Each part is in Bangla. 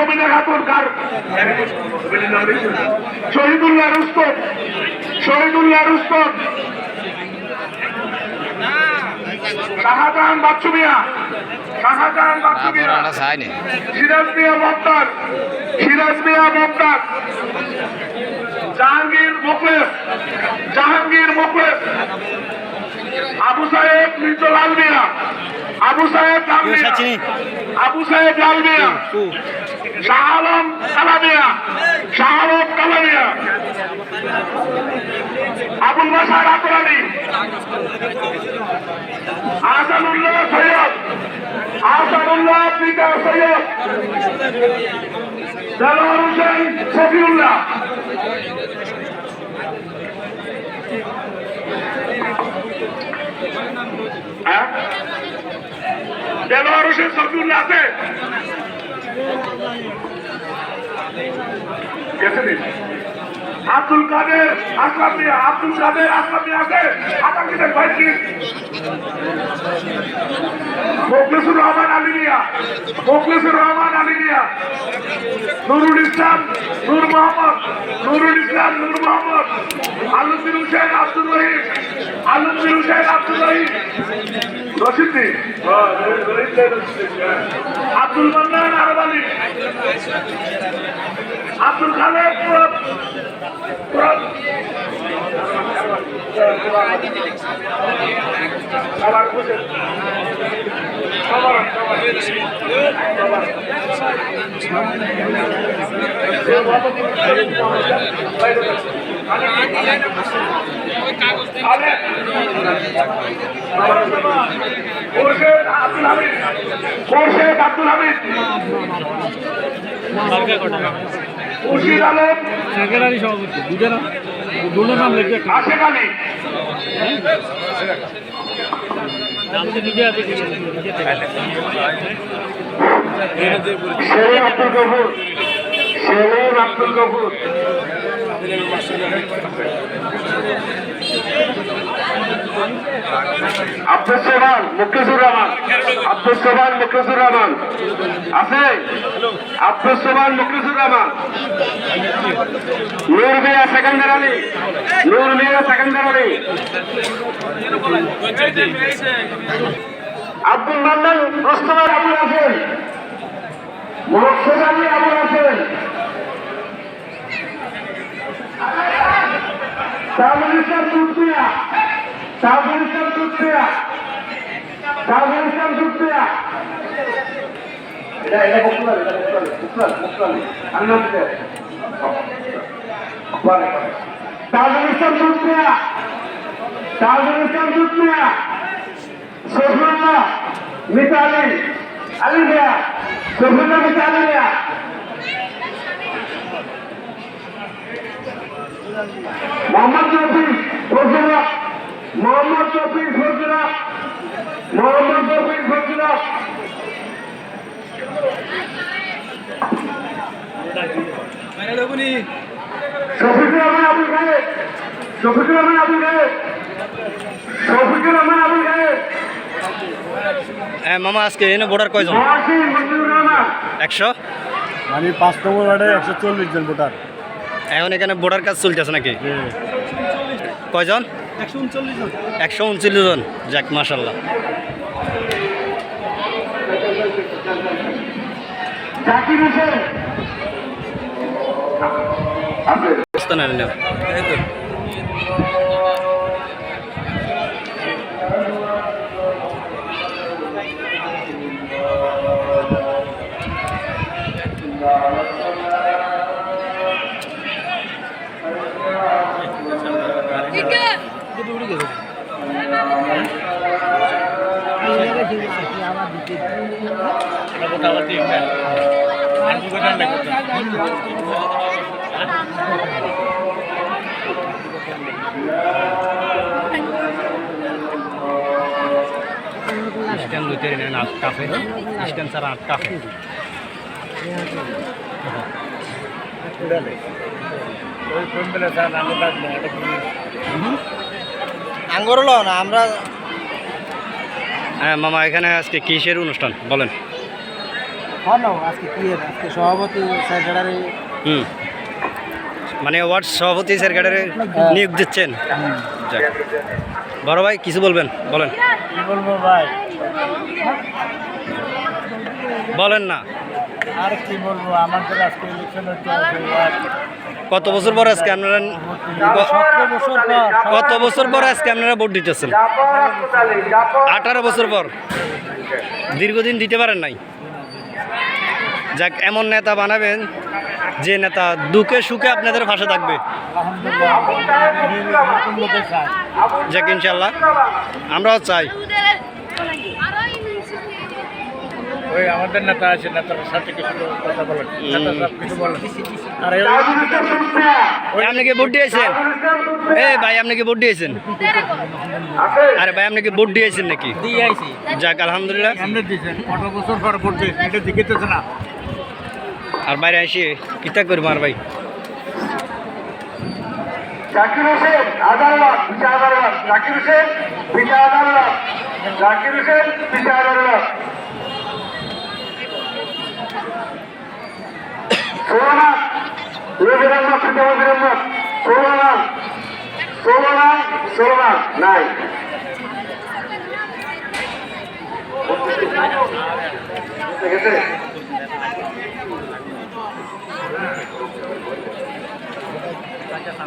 মমিনা খাতুন কার শহীদুল্লাহ রুস্তম শহীদুল্লাহ রুস্তম। শাহজাহান বাচ্চু মিয়া শাহজাহান বাচ্চু মিয়া সিরাজ মিয়া মমতাজ সিরাজ মিয়া মমতাজ জাহাঙ্গীর মুখলেস জাহাঙ্গীর মুখলেস। আবু সাহেব মৃত লাল মিয়া আবু সাহেব লাল মিয়া আবু সাহেব লাল মিয়া। শাহ আলম কালামিয়া শাহ আলম কালামিয়া আবুল বাসার আলী আসানুল্লাহ সৈয়দ আসানুল্লাহ পিতা সৈয়দ দেলোয়ার হোসেন শফিউল্লাহ হ্যাঁ? দেলোয়ার হোসেন শফিউল্লাহ আছে? আব্দুল কাদের আসলাম মিয়া, আব্দুল কাদের আসলাম মিয়া আছে। আতঙ্কিতের ভাই কি? মোখলেসুর রহমান আলী মিয়া, মোখলেসুর রহমান আলী মিয়া। নুরুল ইসলাম, নূর মোহাম্মদ, নুরুল ইসলাম, নূর মোহাম্মদ। আলমগীর হুসেন, আব্দুল রহিম আলমগীর হুসেন আব্দুল রহিম রশিদি আব্দুল মান্নান আরব আলী। আব্দুল পুরব সবার সবার। আব্দুল হামিদ খোরশেদ আব্দুল হামিদ খুরশিদ সভাপতি দুটো না দুটো নাম লিখবে আশেক আলী আছে কি নিজে থেকে সেলিম আব্দুল গফুর সেলিম আব্দুল গফুর আব্দুল সোহান মুকেশুর রহমান আব্দুল সোহান মুকেশুর রহমান আছে আব্দুল সোহান মুকেশুর রহমান নূর মিয়া সেকেন্দার আলী নূর মিয়া সেকেন্দার আলী আব্দুল মান্নান রস্তমার আবুল আছেন আলী আবুল আছেন ইসলাম দুধপিয়া। ইসলাম দুধপিয়া। ইসলাম দুধপিয়া। এটা এটা মুখলাল এটা মুখলাল মুখলাল মুখলাল আমি নাম দিতে ইসলাম দুধপিয়া। ইসলাম দুধপিয়া। সফরুল্লাহ মিতালি। আলী মিয়া। সফরুল্লাহ মিতালি মিয়া মোহাম্মদ রফিক ফজলা মোহাম্মদ রফিক ফজলা মোহাম্মদ রফিক ফজলা। শফিকুর রহমান আবুল গায়েব শফিকুর রহমান আবুল গায়েব শফিকুর রহমান আবুল গায়েব মামা আজকে এনে ভোটার কয়জন? একশো? মানে পাঁচ নম্বর ওয়ার্ডে একশো চল্লিশ জন ভোটার। এখন এখানে ভোটার কাজ চলতেছে নাকি? কয়জন? একশো উনচল্লিশ জন। যাক মাসাল্লাহ জাকির স্ট্যান্ড দুইতে নেন আট স্ট্যান্ড আট আঙ্গুর না আমরা হ্যাঁ মামা এখানে আজকে কিসের অনুষ্ঠান? বলেন। আজকে কি আজকে সভাপতি সেক্রেটারি হুম। মানে ওয়ার্ড সভাপতি সেক্রেটারি নিয়োগ দিচ্ছেন? বড় ভাই কিছু বলবেন? বলেন। বলব ভাই? বলেন না। আর কি বলব? আমাদের আজকে ইলেকশন কত বছর পর আজকে আপনারা কত বছর পর আজকে আপনারা ভোট দিতেছেন? আঠারো বছর পর। দীর্ঘদিন দিতে পারেন নাই? যাক এমন নেতা বানাবেন যে নেতা দুঃখে সুখে আপনাদের পাশে থাকবে। যাক ইনশাল্লাহ আমরাও চাই। ওই আমাদের নেতা আছে নেতার সাথে কিছু কথা বলেন। নেতা সব কিছু বলেন। আর এই তাজুল ইসলাম সুলতা ওই আপনি কি ভোট দিয়েছেন? এ ভাই আপনি কি ভোট দিয়েছেন? আরে ভাই আপনি কি ভোট দিয়েছেন নাকি? যাক আলহামদুলিল্লাহ। এমনি দিয়েছেন? কত বছর পর ভোট দিয়েছেন? এটা দিকেতেছে না। আর বাইরে আসি, কিতা করব আর ভাই? জাকির হোসেন জাকির হোসেন জাকির হোসেন বিচার আদালত নাম নাই।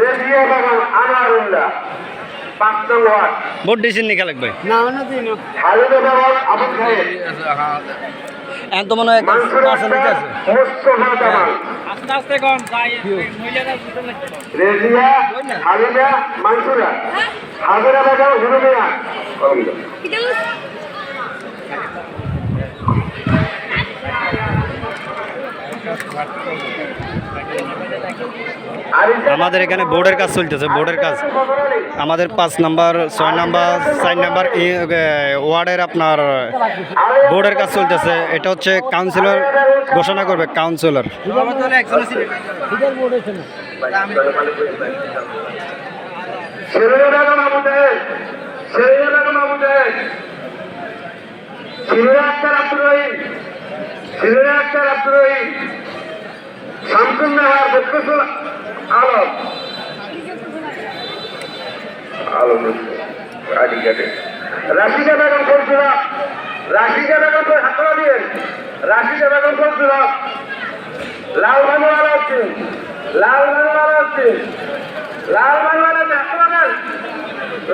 রেডিও বাগান আনারুল্লাহ পাঁচ নং ওয়ার্ড। ভোট দিয়েছেন নি খালেক ভাই? খালেদা এখন তো মনে হয় মানসুর পার্সেন্ট আক্তার আছে মুস্তফা জামাল। আস্তে আস্তে কোন যাই মহিলারা রেজিয়া হালিমা মানসুরা। হাজিরা বাগান হুরুমিয়া আমাদের এখানে বোর্ডের কাজ চলতেছে বোর্ডের কাজ। আমাদের পাঁচ নাম্বার, ছয় নাম্বার, চার নাম্বার ওয়ার্ডের আপনার বোর্ডের কাজ চলতেছে। এটা হচ্ছে কাউন্সিলর ঘোষণা করবে কাউন্সিলর ছেলে বেগম আলম। আলম কাটে রাশিদা বেগম ফজলুল্লাহ রাশিদা বেগম হাতরা দিয়েন। রাশিদা বেগম ফজলুল্লাহ লাল ভানুয়ালা হচ্ছে লাল ভানুয়ালা হচ্ছে লাল ভানুয়ালা হাতরা দেন।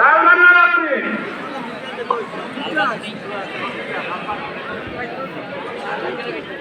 লাল ভানুয়ালা হচ্ছে খুদুল্লাহ বেগম বসে গেল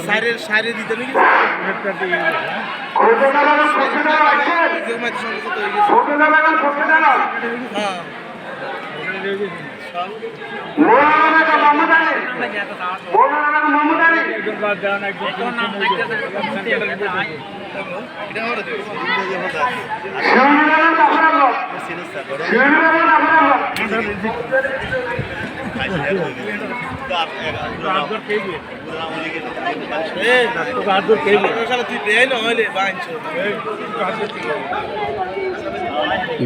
সাইরের সাইরে দিতে নাকি খুদুল্লাহ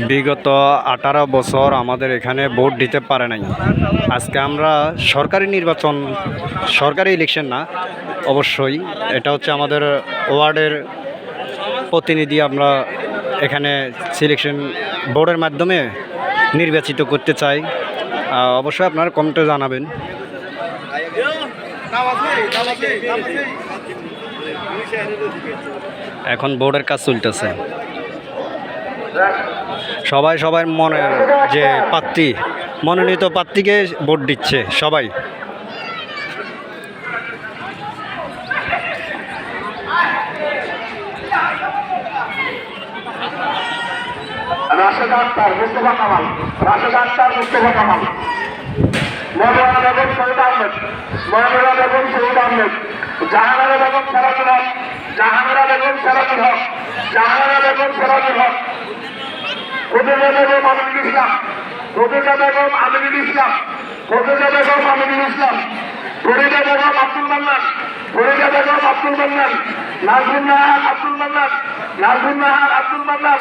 বিগত আঠারো বছর আমাদের এখানে ভোট দিতে পারে নাই। আজকে আমরা সরকারি নির্বাচন, সরকারি ইলেকশন না, অবশ্যই এটা হচ্ছে আমাদের ওয়ার্ডের প্রতিনিধি আমরা এখানে সিলেকশন বোর্ডের মাধ্যমে নির্বাচিত করতে চাই। অবশ্যই আপনারা কমেন্টে জানাবেন। এখন বোর্ডের কাজ চলতেছে। সবাই সবার মনের যে প্রার্থী মনোনীত প্রার্থীকে ভোট দিচ্ছে সবাই। রাশেদ আক্তার, মুস্তফা কামাল। রাশেদ আক্তার, মুস্তফা কামাল। মনোয়ারা বেগম শহীদ আহমেদ মনোয়ারা বেগম শহীদ আহমেদ, জাহানারা বেগম সেরাজুল হক, জাহানারা বেগম সেরাজুল হক, জাহানারা বেগম সেরাজুল হক। খুদিজা বেগম আমিনুল ইসলাম, খুদিজা বেগম আমিনুল ইসলাম, খুদিজা বেগম আমিনুল ইসলাম ফরিদা বেগম আব্দুল মান্নান ফরিদা বেগম আব্দুল মান্নান নাজমুল নাহার আব্দুল মান্নান নাজমুল নাহার আব্দুল মান্নান।